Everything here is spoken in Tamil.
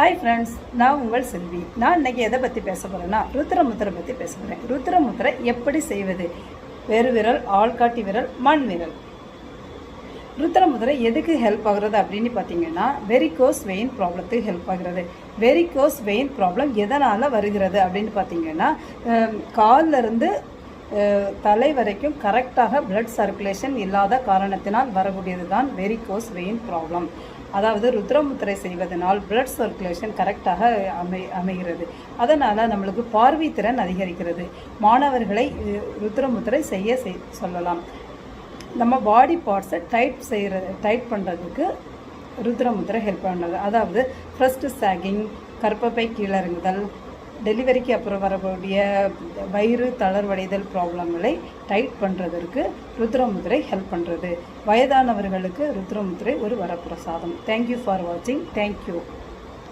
ஹாய் ஃப்ரெண்ட்ஸ் நான் உங்கள் செல்வி. நான் இன்னைக்கு எதை பற்றி பேச போகிறேன்னா ருத்ரமுத்திரை பற்றி பேச போகிறேன் ருத்ரமுத்திரை எப்படி செய்வது? வெறு விரல் ஆள்காட்டி விரல் மண் விரல். ருத்ரமுத்திரை எதுக்கு ஹெல்ப் ஆகுறது அப்படின்னு பார்த்தீங்கன்னா வெரிகோஸ் வெயின் ப்ராப்ளத்துக்கு ஹெல்ப் ஆகுறது. வெரிகோஸ் வெயின் ப்ராப்ளம் எதனால் வருகிறது அப்படின்னு பார்த்தீங்கன்னா காலில் இருந்து தலை வரைக்கும் கரெக்டாக பிளட் சர்க்குலேஷன் இல்லாத காரணத்தினால் வரக்கூடியது தான் வெரிகோஸ் வெயின் ப்ராப்ளம் அதாவது ருத்ரமுத்திரை செய்வதனால் பிளட் சர்க்குலேஷன் கரெக்டாக அமை அமைகிறது. அதனால் நம்மளுக்கு பார்வை திறன் அதிகரிக்கிறது. மாணவர்களை ருத்ரமுத்திரை செய்ய செய் சொல்லலாம். நம்ம பாடி பார்ட்ஸை டைட் செய்கிற டைட் பண்ணுறதுக்கு ருத்ரமுத்திரை ஹெல்ப் பண்ணுறது அதாவது ஃப்ரெஸ்ட் சாகிங் கற்பப்பை கீழறங்குதல் டெலிவரிக்கு அப்புறம் வரக்கூடிய வயிறு தளர்வடைதல் ப்ராப்ளங்களை டைட் பண்ணுறதற்கு ருத்ரமுத்திரை ஹெல்ப் பண்ணுறது வயதானவர்களுக்கு ருத்ரமுத்திரை ஒரு வரப்பிரசாதம். தேங்க்யூ ஃபார் வாட்சிங் தேங்க்யூ